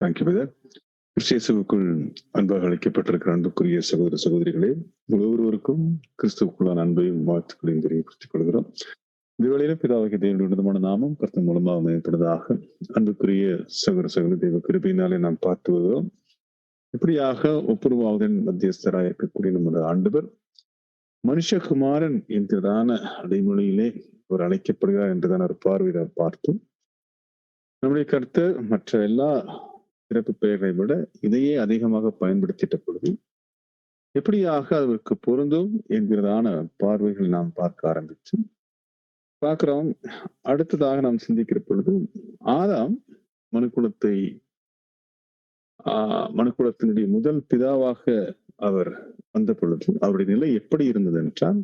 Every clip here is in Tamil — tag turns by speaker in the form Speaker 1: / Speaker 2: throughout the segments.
Speaker 1: தேங்க்யூ பிரதர் கிறிஸ்தியசுக்குள் அன்பாக அழைக்கப்பட்டிருக்கிற அன்புக்குரிய சகோதர சகோதரிகளே ஒவ்வொருவருக்கும் கிறிஸ்துவுக்குள்ளான அன்பையும் வாழ்த்துக்களையும் தெரியப்படுத்திக் கொள்கிறோம். இந்த வேளையில பிதாவுக்கு தேவனுடைய உன்னதமான நாமம் கருத்து மூலமாக மேம்படுவதாக அன்புக்குரிய சகோதர சகோதரி தேவ கிருபியினாலே நாம் பார்த்து வருகிறோம். இப்படியாக ஒப்புருவாவதன் மத்தியஸ்தராக இருக்கக்கூடிய நம்முடைய ஆண்டவர் மனுஷகுமாரன் என்கிறதான அடைமொழியிலே அவர் அழைக்கப்படுகிறார் என்றுதான் ஒரு பார்வையை பார்த்தோம் நம்முடைய கருத்து மற்ற எல்லா சிறப்பு பெயரை விட இதையே அதிகமாக பயன்படுத்திட்ட பொழுது எப்படியாக அவருக்கு பொருந்தும் என்கிறதான பார்வைகள் நாம் பார்க்க ஆரம்பிச்சு பார்க்கிறோம். அடுத்ததாக நாம் சிந்திக்கிற பொழுது ஆதாம் மனுக்குலத்தை ஆஹ் மனுக்குலத்தினுடைய முதல் பிதாவாக அவர் வந்த பொழுது அவருடைய நிலை எப்படி இருந்தது என்றால்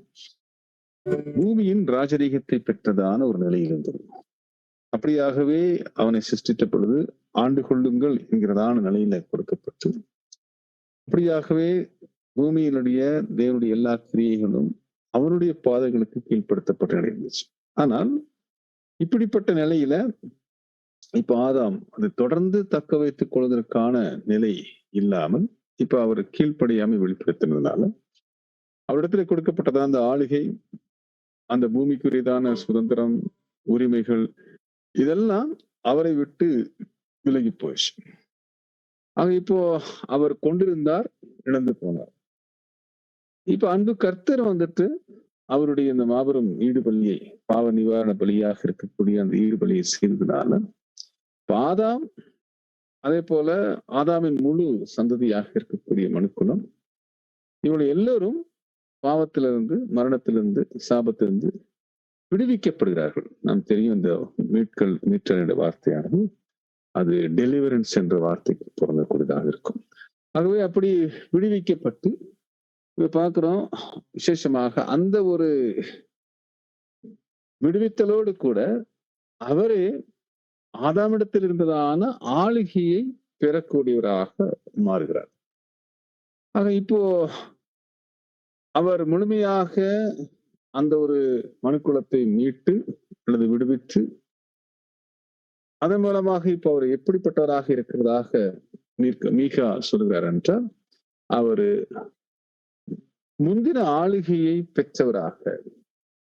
Speaker 1: பூமியின் ராஜரீகத்தை பெற்றதான ஒரு நிலை இருந்தது. அப்படியாகவே அவனை சிருஷ்டித்த பொழுது ஆண்டு கொள்ளுங்கள் என்கிறதான நிலையில கொடுக்கப்பட்டு. அப்படியாகவே பூமியினுடைய தேவனுடைய எல்லா கிரியைகளும் அவருடைய பாதைகளுக்கு கீழ்ப்படுத்தப்பட்ட நிலை இருந்துச்சு ஆனால் இப்படிப்பட்ட நிலையில இப்ப ஆதாம் அதை தொடர்ந்து தக்க வைத்துக் கொள்வதற்கான நிலை இல்லாமல் இப்ப அவர் கீழ்ப்படியாமல் வெளிப்படுத்தினதுனால அவரிடத்துல கொடுக்கப்பட்டதா அந்த ஆளுகை அந்த பூமிக்குரியதான சுதந்திரம் உரிமைகள் இதெல்லாம் அவரை விட்டு விலகி போயிடுச்சு ஆக இப்போ அவர் கொண்டிருந்தார் இழந்து போனார். இப்ப அன்பு கர்த்தர் வந்துட்டு அவருடைய இந்த மாபெரும் ஈடுபலியை பாவ நிவாரண பலியாக இருக்கக்கூடிய அந்த ஈடுபலியை செய்ததுனால பாதாம் அதே போல ஆதாமின் முழு சந்ததியாக இருக்கக்கூடிய மனுக்குலம் இவங்க எல்லோரும் பாவத்திலிருந்து மரணத்திலிருந்து சாபத்திலிருந்து விடுவிக்கப்படுகிறார்கள். நாம் தெரியும் இந்த மீட்கள் மீட்கல் வார்த்தையானது. அது டெலிவரன்ஸ் என்ற வார்த்தைக்கு பொருந்தக்கூடியதாக இருக்கும். ஆகவே அப்படி விடுவிக்கப்பட்டு இப்போ பார்க்குறோம். விசேஷமாக அந்த ஒரு விடுவித்தலோடு கூட அவரே ஆதாமிடத்தில் இருந்ததான ஆளுகையை பெறக்கூடியவராக மாறுகிறார். ஆக இப்போ அவர் முழுமையாக அந்த ஒரு மனுக்குலத்தை மீட்டு அல்லது விடுவித்து அதன் மூலமாக இப்ப அவர் எப்படிப்பட்டவராக இருக்கிறதாக மீகா சொல்கிறார் என்றால் அவரு முந்தின ஆளுகையை பெற்றவராக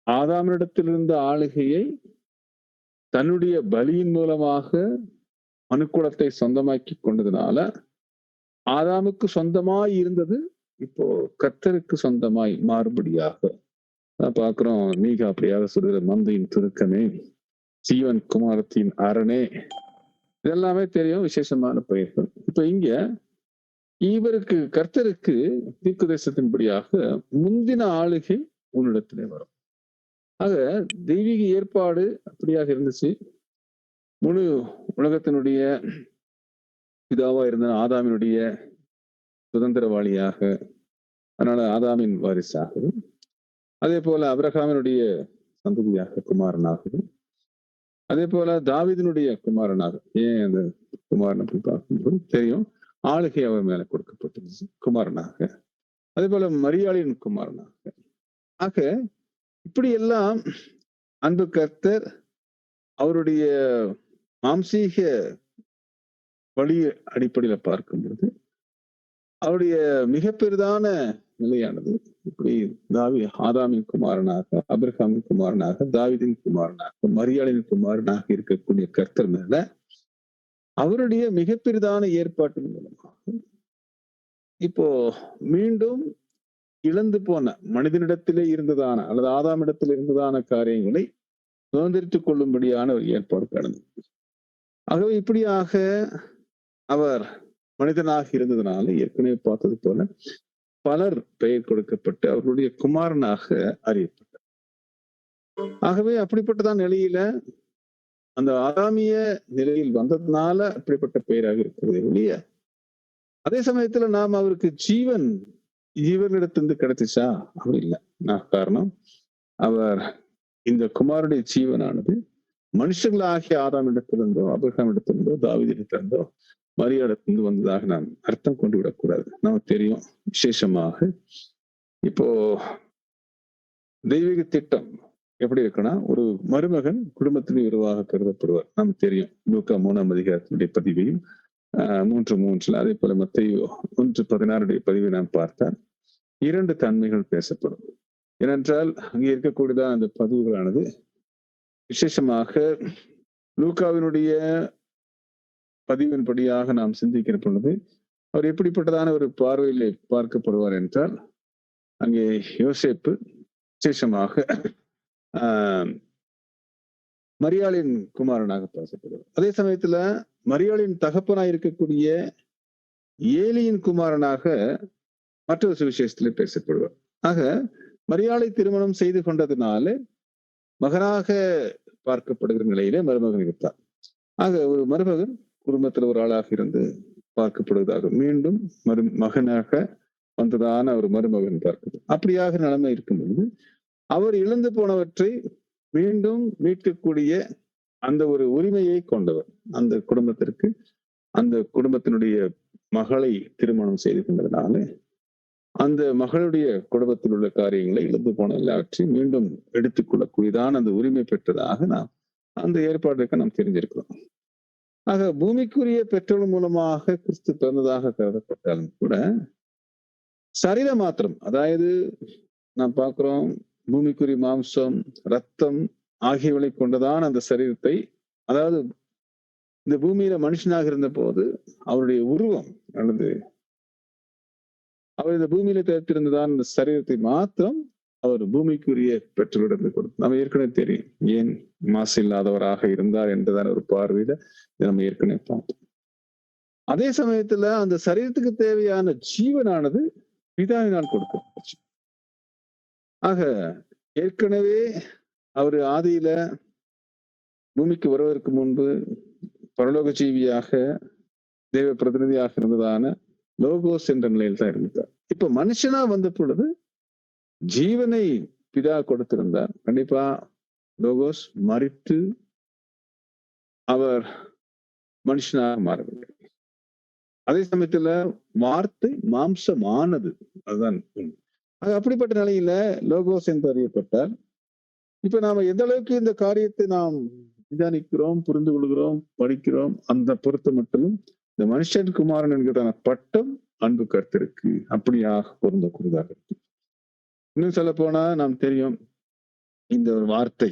Speaker 1: ஆதாமிடத்தில் இருந்த ஆளுகையை தன்னுடைய பலியின் மூலமாக மனுக்குலத்தை சொந்தமாக்கி கொண்டதுனால ஆதாமுக்கு சொந்தமாய் இருந்தது இப்போ கத்தருக்கு சொந்தமாய் மாறுபடியாக. பாக்குறோம் மீகா அப்படியாக சொல்கிற மந்தையின் துருக்கமே. ஜீவன் குமாரத்தின் அரணே. இதெல்லாமே தெரியும் விசேஷமான பெயர்கள். இப்ப இங்க இவருக்கு கர்த்தருக்கு தீர்க்குதேசத்தின்படியாக முந்தின ஆளுகை உன்னிடத்திலே வரும். ஆக தெய்வீக ஏற்பாடு அப்படியாக இருந்துச்சு. முழு உலகத்தினுடைய பிதாவா இருந்த ஆதாமினுடைய சுதந்திரவாளியாக அதனால ஆதாமின் வாரிசாகவும் அதே போல அப்ரஹாமினுடைய சந்ததியாக குமாரனாகவும் அதே போல தாவிதனுடைய குமாரனாக ஏன் அந்த குமாரன் அப்படி பார்க்கும்போது தெரியும் ஆளுகை அவர் மேல கொடுக்கப்பட்டிருந்தது குமாரனாக. அதே போல மரியாளின் குமாரனாக. ஆக இப்படி எல்லாம் அன்பு கர்த்தர் அவருடைய மாம்சீக வழி அடிப்படையில பார்க்கும்போது அவருடைய மிக பெரிதான நிலையானது இப்படி தாவி ஆதாமின் குமாரனாக அபிரஹாமின் குமாரனாக தாவிதின் குமாரனாக மரியாளின் குமாரனாக இருக்கக்கூடிய கர்த்தர் மேல அவருடைய மிக பெரிதான ஏற்பாட்டின் மூலமாக இப்போ மீண்டும் இழந்து போன மனிதனிடத்திலே இருந்ததான அல்லது ஆதாமிடத்தில் இருந்ததான காரியங்களை சுதந்திரித்துக் கொள்ளும்படியான ஒரு ஏற்பாடு கடந்தது ஆகவே இப்படியாக அவர் மனிதனாக இருந்ததுனால ஏற்கனவே பார்த்தது போல பலர் பெயர் கொடுக்கப்பட்டு அவர்களுடைய குமாரனாக அறியப்பட்டார். ஆகவே அப்படிப்பட்டதான் நிலையில அந்த ஆதாமிய நிலையில் வந்ததுனால அப்படிப்பட்ட பெயராக இருக்கிறது ஒழிய அதே சமயத்துல நாம் அவருக்கு ஜீவன் ஜீவனிடத்திலிருந்து கிடைச்சிச்சா? அப்படி இல்லை. நான் காரணம் அவர் இந்த குமாருடைய ஜீவனானது மனுஷங்களாகிய ஆதாம் இடத்திலிருந்தோ அபிரகாம் இடத்திலிருந்தோ தாவிதிடத்திலிருந்தோ மரியாதத்திலிருந்து வந்ததாக நாம் அர்த்தம் கொண்டு விடக்கூடாது. நமக்கு தெரியும் விசேஷமாக. இப்போ தெய்வீக திட்டம் எப்படி இருக்குன்னா ஒரு மருமகன் குடும்பத்தின் உருவாக கருதப்படுவார். நமக்கு தெரியும். லூக்கா மூணாம் அதிகாரத்தினுடைய பதிவையும் ஆஹ் மூன்று மூன்றுல அதே போல மத்திய ஒன்று பதினாறுடைய பதிவை நாம் பார்த்தால் இரண்டு தன்மைகள் பேசப்படும். ஏனென்றால் அங்கே இருக்கக்கூடியதான் அந்த பதிவுகளானது விசேஷமாக லூக்காவினுடைய பதிவின்படியாக நாம் சிந்திக்கிற பொழுது அவர் எப்படிப்பட்டதான ஒரு பார்வையிலே பார்க்கப்படுவார் என்றால் அங்கே யோசேப்பு விசேஷமாக ஆஹ் மரியாளின் குமாரனாக பேசப்படுவார் அதே சமயத்துல மரியாளின் தகப்பனாய் இருக்கக்கூடிய ஏலியின் குமாரனாக மற்றொரு சுவிசேஷத்துல பேசப்படுவார். ஆக மரியாளை திருமணம் செய்து கொண்டதுனால மகனாக பார்க்கப்படுகிற நிலையிலே மருமகன் இருந்தார் ஆக ஒரு மருமகன் குடும்பத்தில் ஒரு ஆளாக இருந்து பார்க்கப்படுவதாக மீண்டும் மரு மகனாக வந்ததான ஒரு மருமகன் பார்க்குது. அப்படியாக நிலைமை இருக்கும்பொழுது அவர் இழந்து போனவற்றை மீண்டும் மீட்கக்கூடிய அந்த ஒரு உரிமையை கொண்டவர். அந்த குடும்பத்திற்கு அந்த குடும்பத்தினுடைய மகளை திருமணம் செய்து கொண்டதுனால அந்த மகளுடைய குடும்பத்தில் உள்ள காரியங்களை இழந்து போன எல்லாவற்றையும் மீண்டும் எடுத்துக்கொள்ளக்கூடியதான அந்த உரிமை பெற்றதாக நாம் அந்த ஏற்பாடுக்கு நாம் தெரிஞ்சிருக்கிறோம். ஆக பூமிக்குரிய பெற்றோர் மூலமாக கிறிஸ்து பிறந்ததாக கருதப்பட்டாலும் கூட சரீர மாத்திரம் அதாவது நாம் பார்க்கிறோம் பூமிக்குரிய மாம்சம் ரத்தம் ஆகியவளை கொண்டதான் அந்த சரீரத்தை அதாவது இந்த பூமியில மனுஷனாக இருந்த போது அவருடைய உருவம் அல்லது அவர் இந்த பூமியில தேர்த்திருந்ததான் இந்த சரீரத்தை மாத்திரம் அவர் பூமிக்குரிய பெற்றோரிடந்து கொடுத்து நம்ம ஏற்கனவே தெரியும். ஏன் மாசு இல்லாதவராக இருந்தார் என்றுதான் ஒரு பார்வையில நம்ம ஏற்கனவே பார்த்தோம். அதே சமயத்துல அந்த சரீரத்துக்கு தேவையான ஜீவனானது பிதாவினால் கொடுக்கப்பட்டுச்சு. ஆக ஏற்கனவே அவர் ஆதியில பூமிக்கு வருவதற்கு முன்பு பரலோக ஜீவியாக தேவ பிரதிநிதியாக இருந்ததான லோகோஸ் என்ற நிலையில் தான் இருந்தார் இப்ப மனுஷனா வந்த பொழுது ஜீவனை பிதா கொடுத்திருந்தார். கண்டிப்பா லோகோஸ் மறித்து அவர் மனுஷனாக மாறவில்லை. அதே சமயத்துல வார்த்தை மாம்சமானது. அதுதான் அப்படிப்பட்ட நிலையில லோகோஸ் என்று அறியப்பட்டார். இப்ப நாம எந்த அளவுக்கு இந்த காரியத்தை நாம் நிதானிக்கிறோம் புரிந்து கொள்கிறோம் படிக்கிறோம் அந்த பொறுத்த மட்டும் இந்த மனுஷன் குமாரன் என்கிறதான பட்டம் அன்பு கருத்திருக்கு அப்படியாக பொருந்தக்கூடியதாக இருக்கு. இன்னும் சொல்ல போனா நாம் தெரியும் இந்த ஒரு வார்த்தை.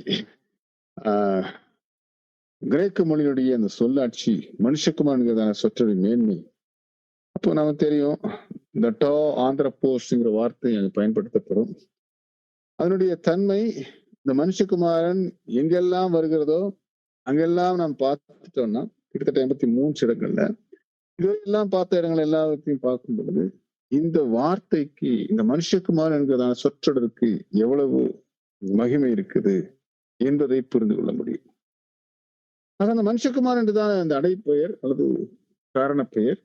Speaker 1: ஆஹ் கிரேக்க மொழியுடைய அந்த சொல்லாட்சி மனுஷகுமாரங்கிறதான சொற்றொடை மேன்மை. அப்போ நமக்கு தெரியும் இந்த டோ ஆந்திரப்போஸ்ங்கிற வார்த்தை அங்கே பயன்படுத்தப்படும். அதனுடைய தன்மை இந்த மனுஷகுமாரன் எங்கெல்லாம் வருகிறதோ அங்கெல்லாம் நாம் பார்த்துட்டோம்னா கிட்டத்தட்ட எண்பத்தி மூன்று இடங்கள்ல இதெல்லாம் பார்த்த இடங்கள் எல்லாத்தையும் பார்க்கும் பொழுது இந்த வார்த்தைக்கு இந்த மனுஷகுமார் என்கிறதான சொற்றொடருக்கு எவ்வளவு மகிமை இருக்குது என்பதை புரிந்து கொள்ள முடியும். ஆக அந்த மனுஷகுமார் என்றுதான் அந்த அடைப்பெயர் அல்லது காரணப்பெயர்.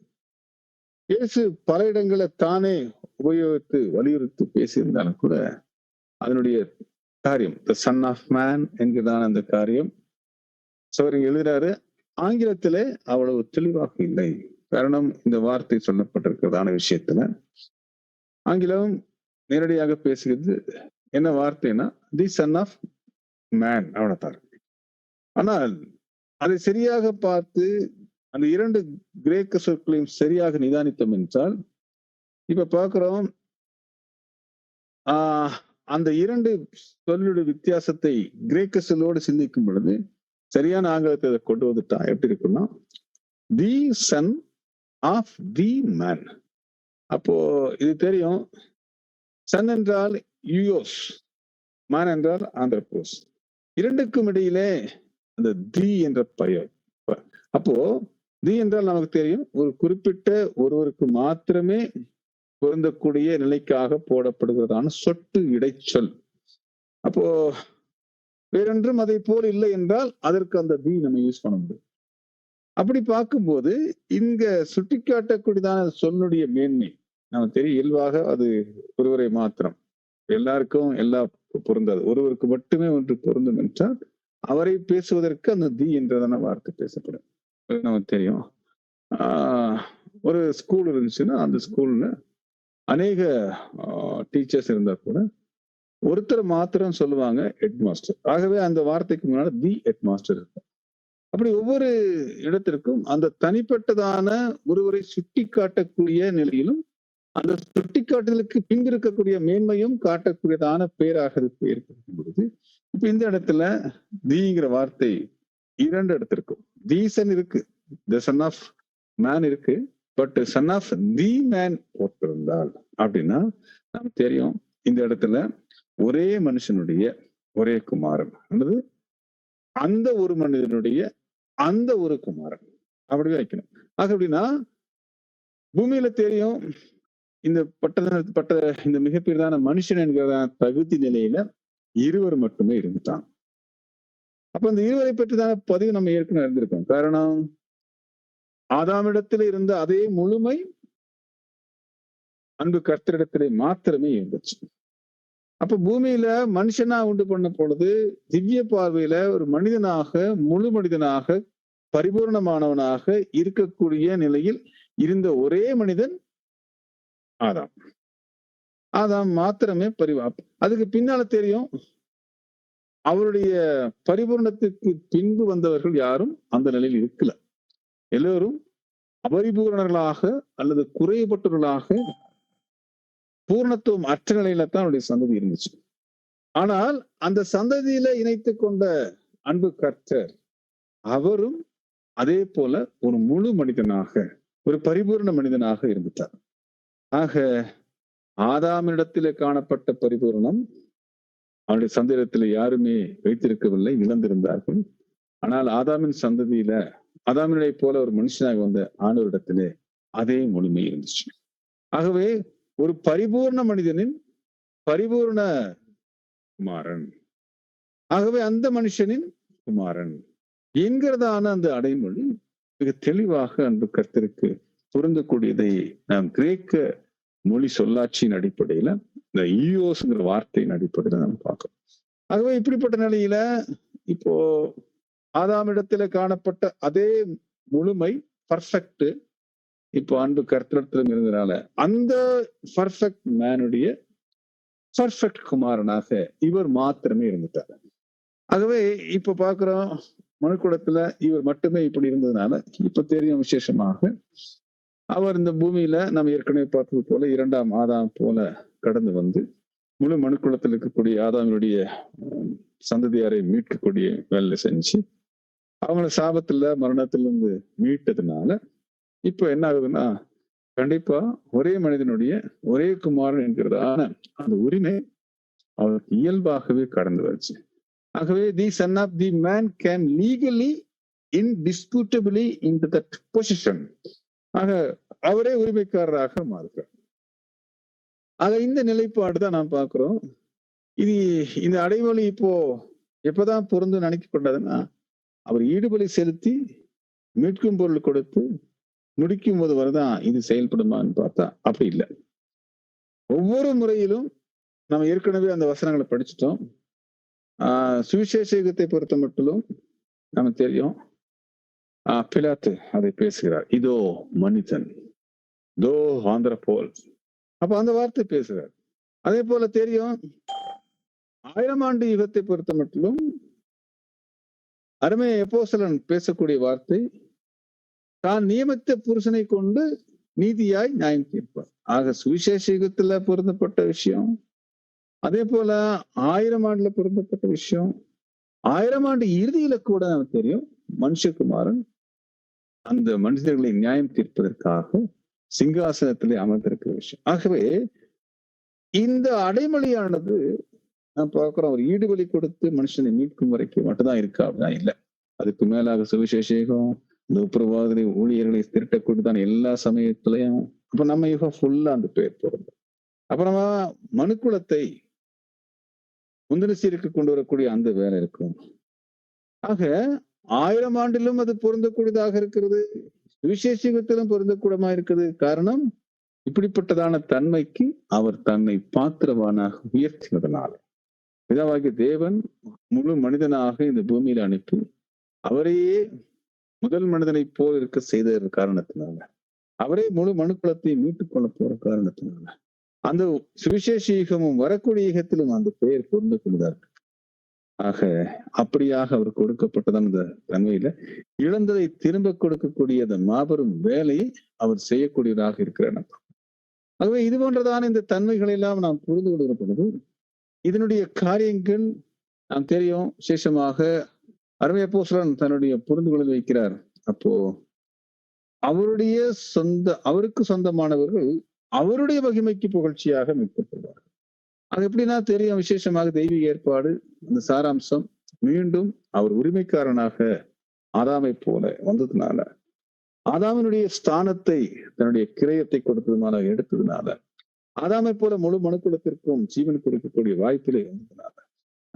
Speaker 1: இயேசு பல இடங்களை தானே உபயோகித்து வலியுறுத்தி பேசியிருந்தாலும் கூட அதனுடைய காரியம் த சன் ஆஃப் மேன் என்கிறதான அந்த காரியம். சோரி எழுதுறாரு ஆங்கிலத்திலே அவ்வளவு தெளிவாக இல்லை. காரணம் இந்த வார்த்தை சொல்லப்பட்டிருக்கிறதான விஷயத்துல. ஆங்கிலம் நேரடியாக பேசுகிறது என்ன வார்த்தைனா தி சன் ஆஃப் மேன் அவ்வளோதான் ஆனால் அதை சரியாக பார்த்து அந்த இரண்டு கிரேக்க சொற்களையும் சரியாக நிதானித்தோம் என்றால் இப்ப பார்க்கிறோம் ஆஹ் அந்த இரண்டு சொல்லுடைய வித்தியாசத்தை கிரேக்க சொல்லோடு சிந்திக்கும் பொழுது சரியான ஆங்கிலத்தை கொண்டு வந்துட்டா எப்படி இருக்குன்னா the son of the man. அப்போ இது தெரியும். சன் என்றால் யூயோஸ் மேன் என்றால் ஆந்திரபோஸ் இரண்டுக்கும் இடையிலே அந்த தி என்ற பெயர். அப்போ தி என்றால் நமக்கு தெரியும் ஒரு குறிப்பிட்ட ஒருவருக்கு மாத்திரமே பொருந்தக்கூடிய நிலைக்காக போடப்படுகிறதான சொட்டு இடைச்சொல். அப்போ வேறொன்றும் அதை போல் இல்லை என்றால் அதற்கு அந்த தி நம்ம யூஸ் பண்ண முடியும். அப்படி பார்க்கும்போது இங்க சுட்டிக்காட்டக்கூடியதான சொல்லுடைய மேன்மை. நமக்கு தெரியும் இயல்பாக அது ஒருவரை மாத்திரம். எல்லாருக்கும் எல்லா பொருந்தாது. ஒருவருக்கு மட்டுமே ஒன்று பொருந்தும் என்றால் அவரை பேசுவதற்கு அந்த தி என்றதான வார்த்தை பேசப்படும். நமக்கு தெரியும். ஒரு ஸ்கூல் இருந்துச்சுன்னா அந்த ஸ்கூல்ல அநேக டீச்சர்ஸ் இருந்தா கூட ஒருத்தர் மாத்திரம் சொல்லுவாங்க ஹெட் மாஸ்டர் ஆகவே அந்த வார்த்தைக்கு முன்னாடி தி ஹெட் மாஸ்டர் இருக்கும் அப்படி ஒவ்வொரு இடத்திற்கும் அந்த தனிப்பட்டதான ஒருவரை சுட்டி காட்டக்கூடிய நிலையிலும் அந்த சுட்டிக்காட்டுதலுக்கு பின் இருக்கக்கூடிய மேன்மையும் காட்டக்கூடியதான பேராக அது பொழுது இப்ப இந்த இடத்துல தீங்கிற வார்த்தை இரண்டு இடத்திற்கும். தீசன் இருக்கு த சன் ஆஃப் மேன் இருக்கு but son of the man ஒருத்திருந்தால் அப்படின்னா நமக்கு தெரியும் இந்த இடத்துல ஒரே மனுஷனுடைய ஒரே குமாரன். அல்லது அந்த ஒரு மனிதனுடைய அந்த ஒரு குமாரன். அப்படி வைக்கணும். ஆக அப்படின்னா பூமியில தெரியும் இந்த பட்ட பட்ட இந்த மிகப்பெரியதான மனுஷன் என்கிற தகுதி நிலையில இருவர் மட்டுமே இருந்துட்டான் அப்ப இந்த இருவரை பற்றிதான பதிவு நம்ம ஏற்கனவே இருந்திருக்கோம் காரணம் ஆதாமிடத்தில் இருந்த அதே முழுமை அன்பு கர்த்தரிடத்திலே மாத்திரமே இருந்துச்சு. அப்ப பூமியில மனுஷனா உண்டு பண்ண பொழுது திவ்ய பார்வையில ஒரு மனிதனாக முழு மனிதனாக பரிபூர்ணமானவனாக இருக்கக்கூடிய நிலையில் இருந்த ஒரே மனிதன் ஆதாம். ஆதாம் மாத்திரமே பரிவா அதுக்கு பின்னால தெரியும் அவருடைய பரிபூர்ணத்துக்கு பின்பு வந்தவர்கள் யாரும் அந்த நிலையில் இருக்கல. எல்லோரும் அபரிபூரணர்களாக அல்லது குறைபட்டவர்களாக பூர்ணத்துவம் அற்ற நிலையில தான் அவருடைய சந்ததி இருந்துச்சு. ஆனால் அந்த சந்ததியில இணைத்து கொண்ட அன்பு கர்த்தர் அவரும் அதே போல ஒரு முழு மனிதனாக ஒரு பரிபூர்ண மனிதனாக இருந்துட்டார். ஆக ஆதாமிடத்திலே காணப்பட்ட பரிபூர்ணம் அவனுடைய சந்தேகத்துல யாருமே வைத்திருக்கவில்லை இழந்திருந்தார்கள். ஆனால் ஆதாமின் சந்ததியில ஆதாமினை போல ஒரு மனுஷனாக வந்த ஆண்டவரிடத்திலே அதே முழுமை இருந்துச்சு. ஆகவே ஒரு பரிபூர்ண மனிதனின் பரிபூர்ண குமாரன். ஆகவே அந்த மனுஷனின் குமாரன். என்கிறதான அந்த அடைமொழி மிக தெளிவாக அந்த கத்திற்கு பொருந்தக்கூடியதை நாம் கிரேக்க மொழி சொல்லாட்சியின் அடிப்படையில இந்த ஈயோஸ்ங்கிற வார்த்தையின் அடிப்படையில நம்ம பார்க்கிறோம். ஆகவே இப்படிப்பட்ட நிலையில இப்போ ஆதாமிடத்துல காணப்பட்ட அதே முழுமை பர்ஃபெக்ட் இப்போ அன்பு கர்த்தத்திலும் இருந்தனால அந்த பர்ஃபெக்ட் மேனுடைய பர்ஃபெக்ட் குமாரனாக இவர் மாத்திரமே இருந்துட்டார். ஆகவே இப்ப பாக்குறோம் மனுக்குடத்துல இவர் மட்டுமே இப்படி இருந்ததுனால இப்ப தெரியும் விசேஷமாக அவர் இந்த பூமியில நம்ம ஏற்கனவே பார்த்தது போல இரண்டாம் ஆதாம் போல கடந்து வந்து முழு மனுக்குளத்தில் இருக்கக்கூடிய ஆதாமினுடைய சந்ததியாரை மீட்கக்கூடிய வேலை செஞ்சு அவங்கள சாபத்துல மரணத்திலிருந்து மீட்டதுனால இப்போ என்ன ஆகுதுன்னா கண்டிப்பா ஒரே மனிதனுடைய ஒரே குமாரன் என்கிறது ஆனா அந்த உரிமை அவருக்கு இயல்பாகவே கடந்து வருச்சு. ஆகவே the son of the man can legally indisputably in that position ஆக அவரே உரிமைக்காரராக மாறுகிறார். ஆக இந்த நிலைப்பாடு தான் நாம் பார்க்கிறோம். இது இந்த அடைமொழி இப்போ எப்பதான் பொருந்து நினைக்க கொண்டதுன்னா அவர் ஈடுபலி செலுத்தி மீட்கும் பொருள் கொடுத்து முடிக்கும் போது வரதான் இது செயல்படுமான்னு பார்த்தா அப்படி இல்லை. ஒவ்வொரு முறையிலும் நம்ம ஏற்கனவே அந்த வசனங்களை படிச்சுட்டோம். ஆஹ் சுவிசேஷத்தை பொறுத்த மட்டும் நமக்கு தெரியும். ஆஹ் பிலாத்து அதை பேசுகிறார். இதோ மனிதன். தோ ஆந்திர போல். அப்ப அந்த வார்த்தை பேசுகிறார். அதே போல தெரியும். ஆயிரம் ஆண்டு யுகத்தை பொறுத்த மட்டும் அருமை எப்போசலன் பேசக்கூடிய வார்த்தை தான் நியமித்த புருஷனை கொண்டு நீதியாய் நியாயம் தீர்ப்பார். ஆக சுவிசேஷ யுகத்துல பொருந்தப்பட்ட விஷயம் அதே போல ஆயிரம் ஆண்டுல பொருந்தப்பட்ட விஷயம் ஆயிரம் ஆண்டு இறுதியில கூட நமக்கு தெரியும் மனுஷகுமாரன் அந்த மனிதர்களை நியாயம் தீர்ப்பதற்காக சிங்காசனத்திலே அமர்ந்திருக்கிற விஷயம். ஆகவே இந்த அடைமொழியானது நான் பார்க்கிறோம் ஒரு ஈடுபலி கொடுத்து மனுஷனை மீட்கும் வரைக்கும் மட்டும்தான் இருக்கா? அப்படின்னா இல்லை. அதுக்கு மேலாக சுவிசேஷம் இந்த உப்புரவாதிரி ஊழியர்களை திரட்டக்கூடியதான் எல்லா சமயத்திலையும். அப்ப நம்ம யுகம் ஃபுல்லா அந்த பேர் பொருந்தும் அப்புறமா மனுக்குலத்தை முந்தின சீருக்கு கொண்டு வரக்கூடிய அந்த வேலை இருக்கும். ஆக ஆயிரம் ஆண்டிலும் அது பொருந்தக்கூடியதாக இருக்கிறது. விசேஷத்திலும் பொருந்தக்கூடமா இருக்குது. காரணம் இப்படிப்பட்டதான தன்மைக்கு அவர் தன்னை பாத்திரவானாக உயர்த்தினதனால. பிதாவாகிய தேவன் முழு மனிதனாக இந்த பூமியில அனுப்பி அவரையே முதல் மனிதனை போல் இருக்க செய்த காரணத்தினால. அவரே முழு மனுக்குலத்தை மீட்டுக் கொள்ள போற காரணத்தினால. அந்த சுவிசேஷ யுகமும் வரக்கூடிய யுகத்திலும் அந்த பெயர் பொருந்து இருக்கு ஆக அப்படியாக அவர் கொடுக்கப்பட்டதான் அந்த தன்மையில இழந்ததை திரும்ப கொடுக்கக்கூடிய அந்த மாபெரும் வேலையை அவர் செய்யக்கூடியதாக இருக்கிறார் ஆகவே இது போன்றதான இந்த தன்மைகளை எல்லாம் நாம் புரிந்து கொள்கிற பொழுது இதனுடைய காரியங்கள் நாம் தெரியும் விசேஷமாக அருமைய பூசலன் தன்னுடைய புரிந்துகொள்ள வைக்கிறார். அப்போ அவருடைய சொந்த அவருக்கு சொந்தமானவர்கள் அவருடைய மகிமைக்கு புகழ்ச்சியாக மீட்கப்படுவார் அது எப்படின்னா தெரியும் விசேஷமாக தெய்வீக ஏற்பாடு அந்த சாராம்சம் மீண்டும் அவர் உரிமைக்காரனாக ஆதாமை போல வந்ததுனால ஆதாமனுடைய ஸ்தானத்தை தன்னுடைய கிரயத்தை கொடுத்ததுமான எடுத்ததுனால ஆதாமை போல முழு மனுக்குலத்திற்கும் ஜீவன் கொடுக்கக்கூடிய வாய்ப்பிலே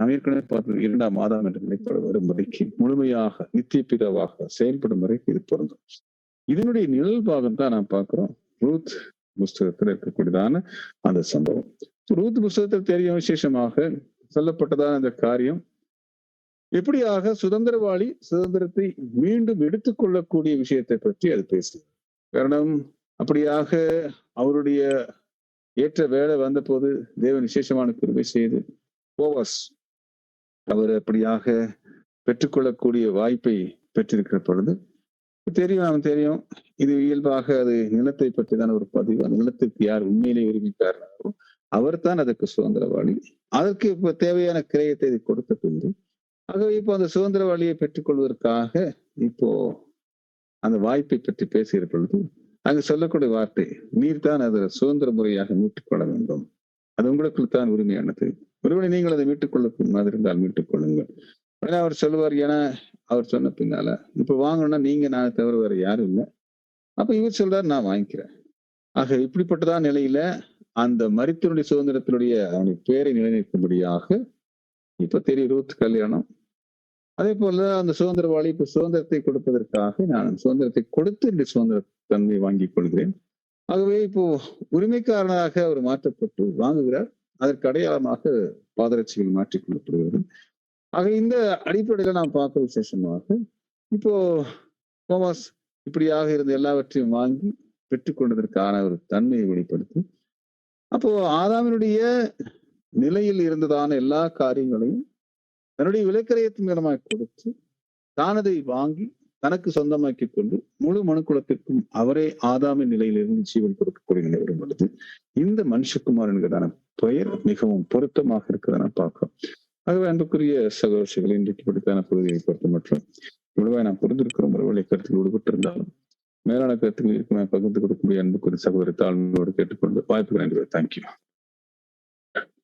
Speaker 1: நாம் ஏற்கனவே பார்த்தது இரண்டாம் மாதம் என்ற நிலைப்பாடு வரும் வரைக்கும் முழுமையாக நித்திய பிதாவாக செயல்படும் வரைக்கும் இது பொருந்தும். இதனுடைய நிழல் பாகம் தான் நாம் பார்க்கிறோம். ரூத் புஸ்தகத்தில் இருக்கக்கூடியதான அந்த சம்பவம். ரூத் புஸ்தகத்தில் தெரியும் விசேஷமாக சொல்லப்பட்டதான அந்த காரியம். எப்படியாக சுதந்திரவாளி சுதந்திரத்தை மீண்டும் எடுத்துக்கொள்ளக்கூடிய விஷயத்தை பற்றி அது பேசுது காரணம் அப்படியாக அவருடைய ஏற்ற வேலை வந்த போது தேவன் விசேஷமான கிருபை செய்து போவாஸ் அவர் அப்படியாக பெற்றுக்கொள்ளக்கூடிய வாய்ப்பை பெற்றிருக்கிற பொழுது தெரியும் அவன் தெரியும். இது இயல்பாக அது நிலத்தை பற்றி தான் ஒரு பதிவு. அந்த நிலத்துக்கு யார் உண்மையிலே விரும்பிட்டாரோ அவர் தான் அதற்கு சுதந்திரவாளி. அதற்கு இப்ப தேவையான கிரயத்தை இது கொடுத்த பின்பு ஆகவே இப்போ அந்த சுதந்திரவாளியை பெற்றுக்கொள்வதற்காக இப்போ அந்த வாய்ப்பை பற்றி பேசுகிற பொழுது அங்கு சொல்லக்கூடிய வார்த்தை நீர் தான் அதை சுதந்திர முறையாக மீட்டுக்கொள்ள வேண்டும். அது உங்களுக்குள் தான் உரிமையானது. ஒருவேளை நீங்கள் அதை மீட்டுக் கொள்ள மாதிரி இருந்தால் மீட்டுக் கொள்ளுங்கள் உடனே அவர் சொல்லுவார் ஏன்னா அவர் சொன்ன பின்னால. இப்ப வாங்கணும்னா நீங்க நான் தவிர வேற யாரும் இல்லை. அப்ப இவர் சொல்றாரு நான் வாங்கிக்கிறேன். ஆக இப்படிப்பட்டதான் நிலையில அந்த மரித்தனுடைய சுதந்திரத்தினுடைய அவனுடைய பேரை நிலைநிற்கும்படியாக இப்ப தெரிய ரூத் கல்யாணம். அதே போல அந்த சுதந்திரவாளி இப்ப சுதந்திரத்தை கொடுப்பதற்காக நான் சுதந்திரத்தை கொடுத்து இந்த சுதந்திர தன்மை வாங்கிக் கொள்கிறேன். ஆகவே இப்போ உரிமைக்காரனாக அவர் மாற்றப்பட்டு வாங்குகிறார். அதற்கு அடையாளமாக பாதரட்சிகள் மாற்றிக் கொள்ளப்படுகிறது. ஆக இந்த அடிப்படையில நாம் பார்க்க விசேஷமாக இப்போ கோமாஸ் இப்படியாக இருந்த எல்லாவற்றையும் வாங்கி பெற்றுக்கொண்டதற்கான ஒரு தன்மையை வெளிப்படுத்தி அப்போ ஆதாமினுடைய நிலையில் இருந்ததான எல்லா காரியங்களையும் தன்னுடைய விலைக்கரையத்தின் மூலமாக கொடுத்து தானதை வாங்கி தனக்கு சொந்தமாக்கி கொண்டு முழு மனுக்குலத்திற்கும் அவரே ஆதாம நிலையிலிருந்து ஜீவன் கொடுக்கக்கூடிய நிலை வரும் பொழுது இந்த மனுஷகுமார் என்கிறதான பெயர் மிகவும் பொருத்தமாக இருக்கிறதான பார்க்கிறோம். ஆகவே அன்புக்குரிய சகோதரிகளை இன்றைக்கு படித்தான பகுதியை பொறுத்த மற்றும் இவ்வளவாய் நாம் புரிந்திருக்கிறோம். ஒருவேளை கருத்துக்கள் விடுபட்டிருந்தாலும் மேலான கருத்துக்கள் இருக்குமே பகிர்ந்து கொடுக்கக்கூடிய அன்புக்குரிய சகோதரி தாழ்மையோடு கேட்டுக்கொண்டு வாய்ப்புகள் நன்றி தேங்க்யூ